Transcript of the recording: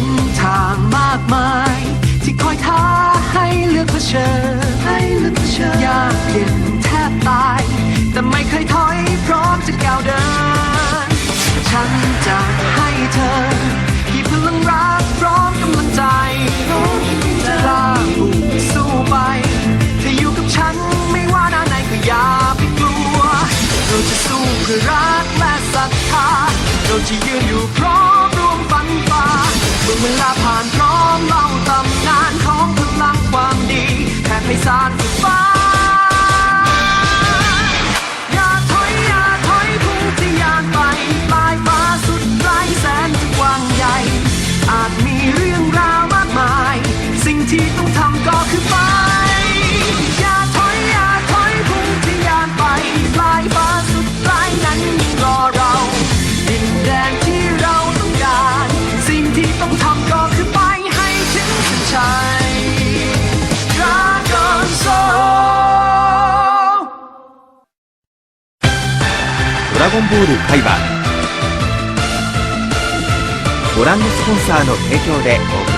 นทางมากมาย ที่คอยท้าให้เลือกเผชิญให้เลือกเผชิญยากเย็นแทบตาย แต่ไม่เคยถอยพร้อมจะก้าวเดิน ฉันจะให้เธอที่พลังรักพร้อมกำลังใจกล้าบุกสู้ไปเธออยู่กับฉันไม่ว่าน้าไหนก็อย่าไปกลัว เราจะสู้เพื่อรักและศรัทธาเราจะยืนอยู่พร้อม เวลาผ่านพร้อมเล่าตำนานของพลังความ ドラゴンボール海馬ご覧のスポンサーの提供でお送り